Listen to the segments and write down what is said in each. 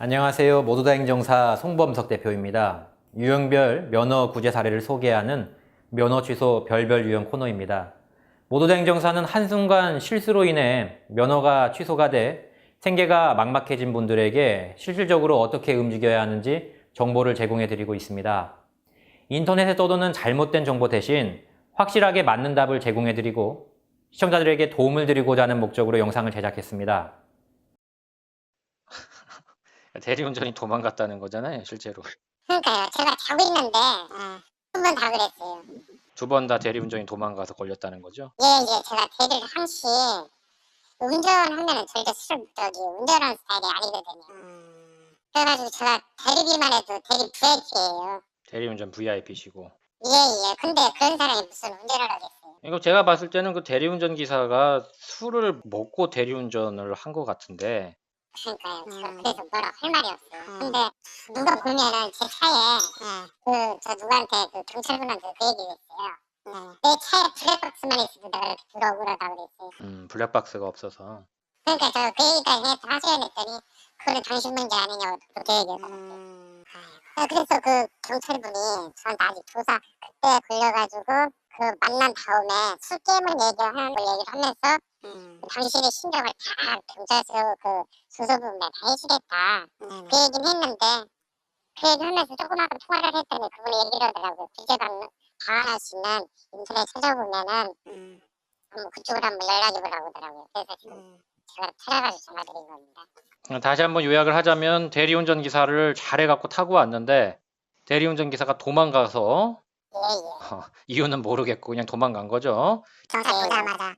안녕하세요. 모두다 행정사 송범석 대표입니다. 유형별 면허 구제 사례를 소개하는 면허 취소 별별 유형 코너입니다. 모두다 행정사는 한순간 실수로 인해 면허가 취소가 돼 생계가 막막해진 분들에게 실질적으로 어떻게 움직여야 하는지 정보를 제공해 드리고 있습니다. 인터넷에 떠도는 잘못된 정보 대신 확실하게 맞는 답을 제공해 드리고 시청자들에게 도움을 드리고자 하는 목적으로 영상을 제작했습니다. 대리운전이 도망갔다는 거잖아요, 실제로. 그러니까요. 제가 자고 있는데 두번 다 그랬어요. 두 번 다 대리운전이 도망가서 걸렸다는 거죠. 예, 예. 제가 대리를 항시 운전하면은 절대 술 저기 운전하는 스타일이 아니거든요. 그래가지고 제가 대리비만 해도 대리 VIP예요. 대리운전 VIP시고. 예, 예. 근데 그런 사람이 무슨 운전을 하겠어요. 이거 제가 봤을 때는 그 대리운전 기사가 술을 먹고 대리운전을 한 것 같은데, 그러니까요. 제가 그래서 뭐라 할 말이 없어요. 근데 누가 보면은 제 차에 그 저 누구한테 그 경찰분한테 그 얘기를 했어요. 내 차에 블랙박스만 있어도 내가 이렇게 들어오라고 그랬어요. 음, 블랙박스가 없어서. 그러니까 저 그 얘기까지 해서 하셔야 했더니 그거는 당신 문제 아니냐고 그렇게 얘기하더라고요. 아, 그래서 그 경찰분이 저한테 아직 조사 그때 걸려가지고 그 만난 다음에 술 게임을 얘기하는 걸 얘기를 하면서 당신의 신경을 다 경찰서 그 수소부에 다 해주겠다 그 얘기는 했는데 그 얘기 하면서 조그맣게 통화를 했더니 그분이 얘기를 하더라고요. 비제방 당하시는 인터넷 찾아보면은 한번 그쪽으로 한번 연락이 오라고 하더라고요. 그래서 지금 제가 찾아가지고 전화드린 겁니다. 다시 한번 요약을 하자면 대리운전 기사를 잘해갖고 타고 왔는데, 대리운전 기사가 도망가서, 예 예. 어, 이유는 모르겠고 그냥 도망간 거죠. 경찰 보자마자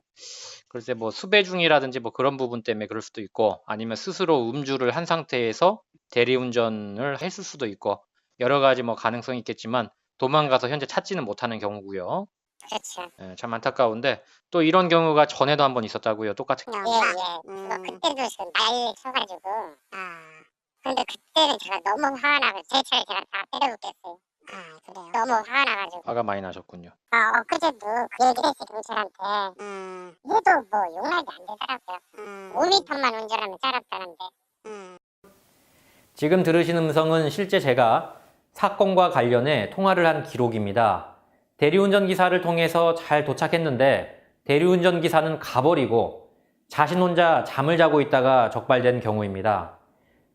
글쎄 뭐 수배 중이라든지 뭐 그런 부분 때문에 그럴 수도 있고 아니면 스스로 음주를 한 상태에서 대리운전을 했을 수도 있고 여러 가지 뭐 가능성이 있겠지만 도망가서 현재 찾지는 못하는 경우고요. 그렇죠. 예, 참 안타까운데 또 이런 경우가 전에도 한 번 있었다고요. 똑같은 예예. 그거 그때도 지금 난리 쳐가지고. 근데 그때는 제가 너무 화가 나고 제 차를 제가 다 때려 붙겠어요. 아 그래요. 너무 화가 나가지고. 화가 많이 나셨군요. 아 엊그제도 그 얘기를 했어요 경찰한테. 얘도 뭐 용납이 안 되더라고요. 5m만 운전하면 짜랍다는데. 지금 들으신 음성은 실제 제가 사건과 관련해 통화를 한 기록입니다. 대리운전 기사를 통해서 잘 도착했는데 대리운전 기사는 가버리고 자신 혼자 잠을 자고 있다가 적발된 경우입니다.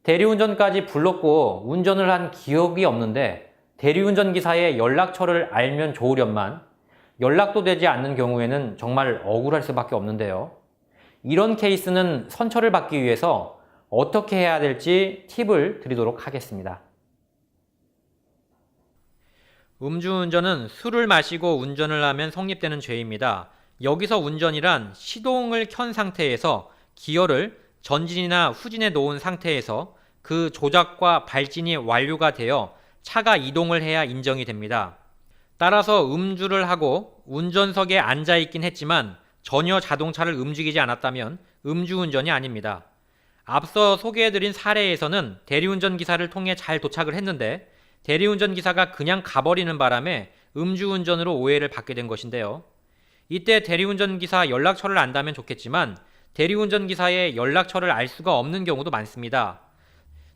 대리운전까지 불렀고 운전을 한 기억이 없는데 대리운전 기사의 연락처를 알면 좋으련만 연락도 되지 않는 경우에는 정말 억울할 수밖에 없는데요. 이런 케이스는 선처를 받기 위해서 어떻게 해야 될지 팁을 드리도록 하겠습니다. 음주운전은 술을 마시고 운전을 하면 성립되는 죄입니다. 여기서 운전이란 시동을 켠 상태에서 기어를 전진이나 후진에 놓은 상태에서 그 조작과 발진이 완료가 되어 차가 이동을 해야 인정이 됩니다. 따라서 음주를 하고 운전석에 앉아 있긴 했지만 전혀 자동차를 움직이지 않았다면 음주운전이 아닙니다. 앞서 소개해드린 사례에서는 대리운전 기사를 통해 잘 도착을 했는데 대리운전 기사가 그냥 가버리는 바람에 음주운전으로 오해를 받게 된 것인데요. 이때 대리운전 기사 연락처를 안다면 좋겠지만 대리운전 기사의 연락처를 알 수가 없는 경우도 많습니다.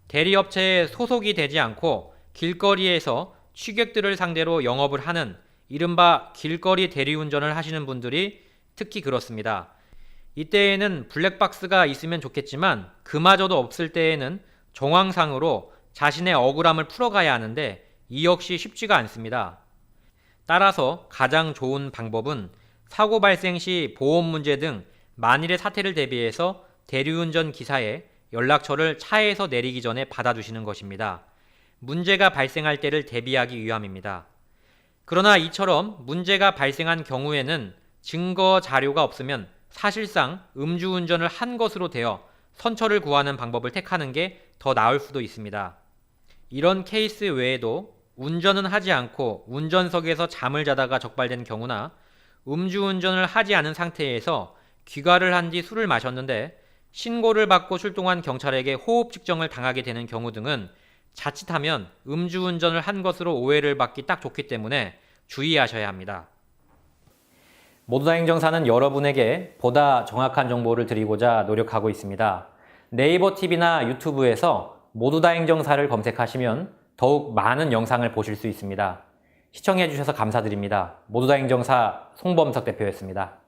대리업체에 소속이 되지 않고 길거리에서 취객들을 상대로 영업을 하는 이른바 길거리 대리운전을 하시는 분들이 특히 그렇습니다. 이때에는 블랙박스가 있으면 좋겠지만 그마저도 없을 때에는 정황상으로 자신의 억울함을 풀어가야 하는데 이 역시 쉽지가 않습니다. 따라서 가장 좋은 방법은 사고 발생 시 보험 문제 등 만일의 사태를 대비해서 대리운전 기사의 연락처를 차에서 내리기 전에 받아두시는 것입니다. 문제가 발생할 때를 대비하기 위함입니다. 그러나 이처럼 문제가 발생한 경우에는 증거 자료가 없으면 사실상 음주운전을 한 것으로 되어 선처를 구하는 방법을 택하는 게 더 나을 수도 있습니다. 이런 케이스 외에도 운전은 하지 않고 운전석에서 잠을 자다가 적발된 경우나 음주운전을 하지 않은 상태에서 귀가를 한 뒤 술을 마셨는데 신고를 받고 출동한 경찰에게 호흡 측정을 당하게 되는 경우 등은 자칫하면 음주운전을 한 것으로 오해를 받기 딱 좋기 때문에 주의하셔야 합니다. 모두다 행정사는 여러분에게 보다 정확한 정보를 드리고자 노력하고 있습니다. 네이버 TV나 유튜브에서 모두다 행정사를 검색하시면 더욱 많은 영상을 보실 수 있습니다. 시청해주셔서 감사드립니다. 모두다 행정사 송범석 대표였습니다.